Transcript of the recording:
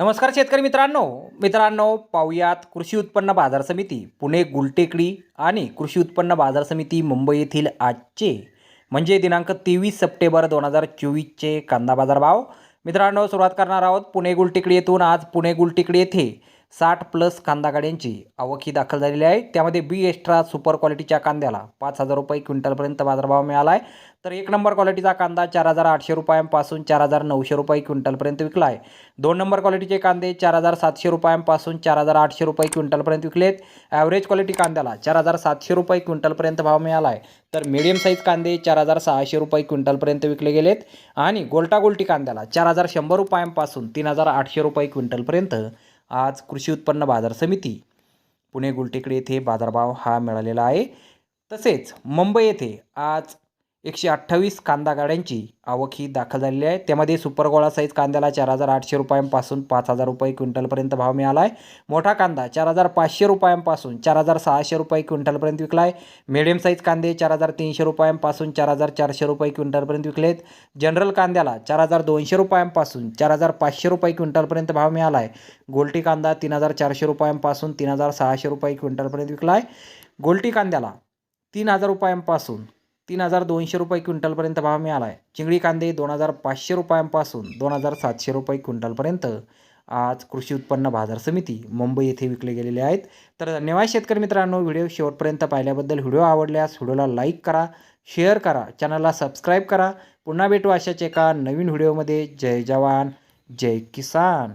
नमस्कार शेतकरी मित्रांनो. मित्रांनो पाहुयात कृषी उत्पन्न बाजार समिती पुणे गुलटेकडी आणि कृषी उत्पन्न बाजार समिती मुंबई येथील आजचे म्हणजे दिनांक तेवीस सप्टेंबर दोन हजार चोवीसचे कांदा बाजार भाव मित्रांनो सुरुवात करणार आहोत पुणे गुलटेकडी येथून. आज पुणे गुलटेकडी येथे साठ प्लस कांदा गाड्यांची आवक ही दाखल झालेली आहे. त्यामध्ये बी एक्स्ट्रा सुपर क्वालिटीच्या कांद्याला पाच हजार रुपये क्विंटलपर्यंत बाजारभाव मिळाला आहे तर एक नंबर क्वालिटीचा कांदा चार हजार आठशे रुपयांपासून चार हजार नऊशे रुपये क्विंटलपर्यंत विकला आहे दोन नंबर क्वालिटीचे कांदे चार हजार सातशे रुपयांपासून चार हजार आठशे रुपये क्विंटलपर्यंत विकलेत. ॲव्हरेज क्वालिटी कांद्याला चार हजार सातशे रुपये क्विंटलपर्यंत भाव मिळाला आहे तर मिडियम साईज कांदे चार हजार सहाशे रुपये क्विंटलपर्यंत विकले गेलेत. आणि गोल्टा गोल्टी कांद्याला चार हजार शंभर रुपयांपासून तीन हजार आठशे रुपये क्विंटलपर्यंत आज कृषी उत्पन्न बाजार समिती पुणे गुलटेकडे येथे बाजारभाव हा मिळालेला आहे. तसेच मुंबई येथे आज एकशे अठ्ठावीस कांदा गाड्यांची आवक ही दाखल झालेली आहे. त्यामध्ये सुपर गोळा साईज कांद्याला चार हजार आठशे रुपयांपासून पाच हजार रुपये क्विंटलपर्यंत भाव मिळाला आहे. मोठा कांदा चार हजार पाचशे रुपयांपासून चार हजार सहाशे रुपये क्विंटलपर्यंत विकला आहे. मिडियम साईज कांदे चार हजार तीनशे रुपयांपासून चार हजार चारशे रुपये क्विंटलपर्यंत विकलेत. जनरल कांद्याला चार हजार दोनशे रुपयांपासून चार हजार पाचशे रुपये क्विंटलपर्यंत भाव मिळाला आहे. गोल्टी कांदा तीन हजार चारशे रुपयांपासून तीन हजार सहाशे रुपये क्विंटलपर्यंत विकला आहे. गोल्टी कांद्याला तीन हजार रुपयांपासून तीन हजार दोनशे रुपये क्विंटलपर्यंत भाव मिळाला आहे चिंगळी कांदे दोन हजार पाचशे रुपयांपासून दोन हजार सातशे रुपये क्विंटलपर्यंत. आज कृषी उत्पन्न बाजार समिती मुंबई येथे विकले गेलेले आहेत. तर धन्यवाद शेतकरी मित्रांनो व्हिडिओ शेवटपर्यंत पाहिल्याबद्दल व्हिडिओ आवडल्यास व्हिडिओला लाईक करा शेअर करा चॅनलला सबस्क्राईब करा. पुन्हा भेटू अशाच एका नवीन व्हिडिओमध्ये. जय जवान जय किसान.